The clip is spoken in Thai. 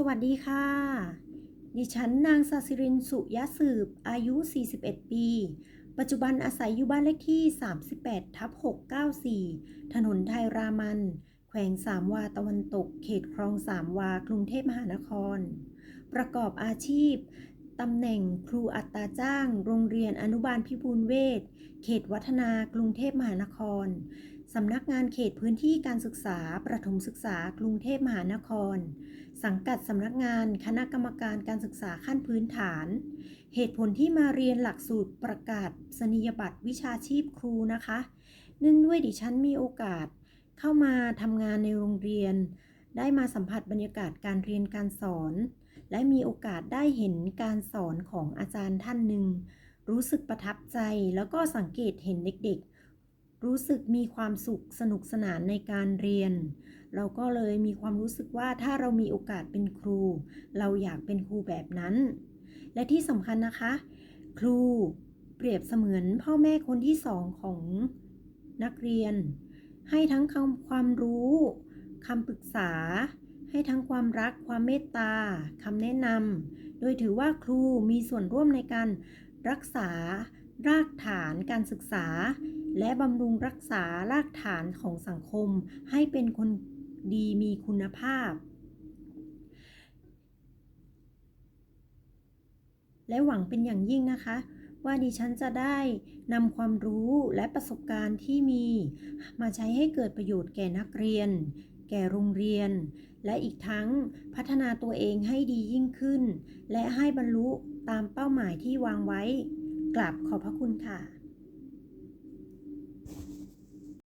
สวัสดีค่ะ ดิฉันนางสศิรินสุยะสืบ อายุ 41 ปี ปัจจุบันอาศัยอยู่บ้านเลขที่ 38 ทับ 694 ถนนไทยรามัน แขวงสามวาตะวันตก เขตคลองสามวา กรุงเทพมหานคร ประกอบอาชีพ ตำแหน่งครูอัตราจ้าง โรงเรียนอนุบาลพิบูลเวชเขตวัฒนากรุงเทพมหานคร สำนักงานเขตพื้นที่การศึกษา ประถมศึกษากรุงเทพมหานคร สังกัดสำนักงานคณะกรรมการการศึกษาขั้นพื้นฐาน เหตุผลที่มาเรียนหลักสูตรประกาศสนียบัตรวิชาชีพครูนะคะ เนื่องด้วยดิฉันมีโอกาส เข้ามาทำงานในโรงเรียน ได้มาสัมผัสบรรยากาศการเรียนการสอน และมีโอกาสได้เห็นการสอนของอาจารย์ท่านหนึ่ง รู้สึกประทับใจแล้วก็สังเกตเห็นเด็กๆ รู้สึกมีความสุขสนุกสนานในการเรียน เราก็เลยมีความรู้สึกว่าถ้าเรามีโอกาสเป็นครู เราอยากเป็นครูแบบนั้น และที่สำคัญนะคะ ครูเปรียบเสมือนพ่อแม่คนที่สองของนักเรียน ให้ทั้งคำความรู้คำปรึกษา ให้ทั้งความรักความเมตตาคำแนะนำโดยถือว่าครูมีส่วนร่วมในการรักษารากฐานการศึกษา และบำรุงรักษารากฐานของสังคม ให้เป็นคนดีมีคุณภาพ และหวังเป็นอย่างยิ่งนะคะ ว่าดิฉันจะได้นำความรู้และประสบการณ์ที่มี มาใช้ให้เกิดประโยชน์แก่นักเรียน แก่โรงเรียน และอีกทั้งพัฒนาตัวเองให้ดียิ่งขึ้น และให้บรรลุตามเป้าหมายที่วางไว้กราบขอบพระคุณค่ะ